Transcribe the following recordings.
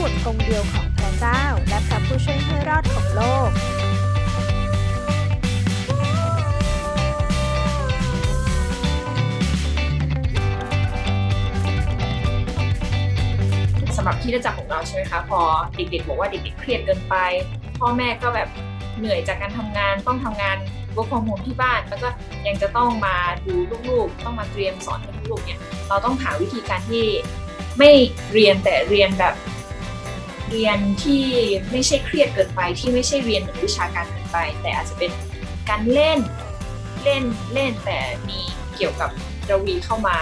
องค์เดียวของพระเจ้า และพระผู้ช่วยให้รอดของโลกสำหรับที่รู้จักของเราใช่ไหมคะพอเด็กๆบอกว่าเด็กๆเครียดเกินไป พ่อแม่ก็แบบเหนื่อยจากการทำงานต้องทำงาน work from home ที่บ้าน แล้วก็ยังจะต้องมาดูลูกๆ ต้องมาเตรียมสอนให้ลูกๆเนี่ยเราต้องหาวิธีการที่ไม่เรียนแต่เรียนแบบ เรียนที่ไม่ใช่เครียดเกินไปที่ไม่ใช่เรียนหมือนวิชาการเกินไป แต่อาจจะเป็นการเล่นเล่นเล่นแต่มีเกี่ยวกับระวีเข้ามา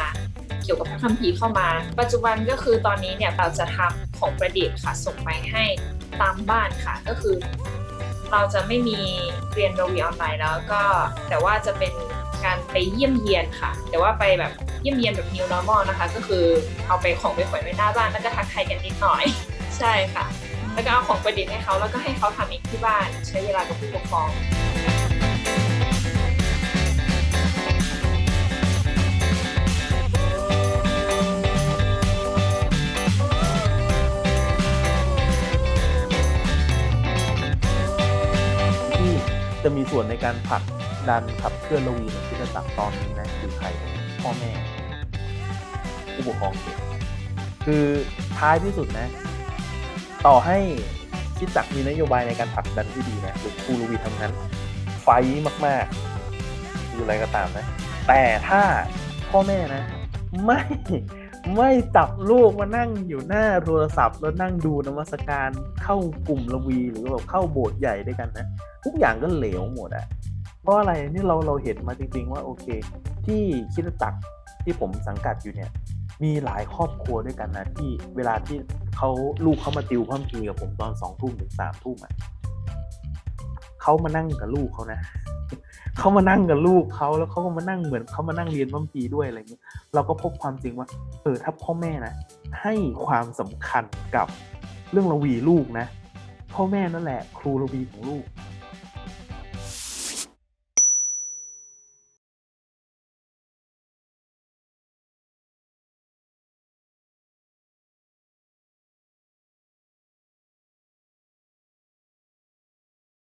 เกี่ยวกับพระคัมภีร์เข้ามา ปัจจุบันก็คือตอนนี้เนี่ยเราจะทำของประดิษฐ์ค่ะส่งไปให้ตามบ้านค่ะก็คือ เราจะไม่มีเรียนระวีออนไลน์แล้วก็แต่ว่าจะเป็นการไปเยี่ยมเยียนค่ะ แต่ว่าไปแบบเยี่ยมเยียนแบบ new normal นะคะ ก็คือเอาไปของไปแขวนไว้หน้าบ้านแล้วก็ทักทายกันนิดหน่อย ใช่ค่ะ แล้วก็เอาของประดิษฐ์ให้เขาแล้วก็ให้เขาทำเองที่บ้านใช้เวลากับผู้ปกครองที่จะมีส่วนในการผลักดันขับเคลื่อนระวีในคริสตจักรตอนนี้นะคือใครพ่อแม่ ผู้ปกครองเด็กคือท้ายที่สุดนะ ต่อให้คิดจักมีนโยบายในการผลักดันที่ดีนะหรือครูระวีทำนั้น ไฟมากๆคืออะไรก็ตามนะ แต่ถ้าพ่อแม่นะ ไม่ไม่จับลูกมานั่งอยู่หน้าโทรศัพท์ แล้วนั่งดูนมัสการเข้ากลุ่มระวีหรือแบบเข้าโบสถ์ใหญ่ด้วยกันนะ ทุกอย่างก็เหลวหมดอะเพราะอะไรนี่เราเราเห็นมาจริงๆว่าโอเค ที่คิดจักที่ผมสังกัดอยู่เนี่ย มีหลายครอบครัวด้วยกันนะที่เวลาที่เขาลูกเขามาติวพร่อมทีกับผมตอนสองทุ่มถึงสามทุ่มอะเขามานั่งกับลูกเขานะเขามานั่งกับลูกเขาแล้วเขาก็มานั่งเหมือนเขามานั่งเรียนพร่อมทีด้วยอะไรเงี้ยเราก็พบความจริงว่าเออถ้าพ่อแม่นะให้ความสำคัญกับเรื่องระวีลูกนะ พ่อแม่นั่นแหละ ครูระวีของลูก